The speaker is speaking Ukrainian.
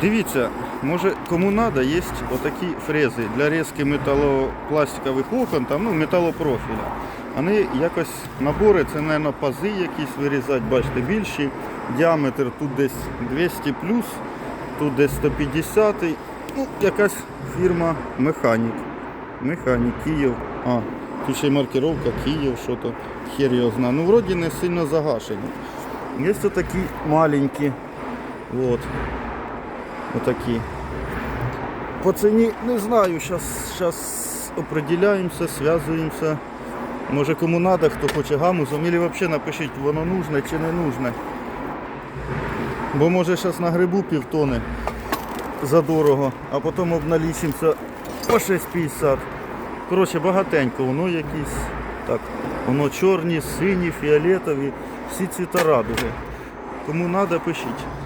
Дивіться, може кому треба, є отакі фрези для різки металопластикових окон, там, ну, металопрофіля. Вони якось набори, це, мабуть, пази якісь вирізати, бачите, більші. Діаметр тут десь 200 плюс, тут десь 150. Ну, якась фірма Механік. Механік, Київ. А, тут ще й маркировка Київ, що то хер його знає. Ну, вроді не сильно загашені. Є такі маленькі. Вот. Отакі. По ціні не знаю, зараз определяємося, зв'язуємося. Може кому треба, хто хоче гаму, зумілі взагалі напишіть, воно нужне чи не нужне. Бо може зараз на грибу півтони задорого, а потім обналічимося по 6,50. Коротше, багатенько, воно якісь. Так, воно чорні, сині, фіолетові, всі цвіта радуги. Кому треба, пишіть.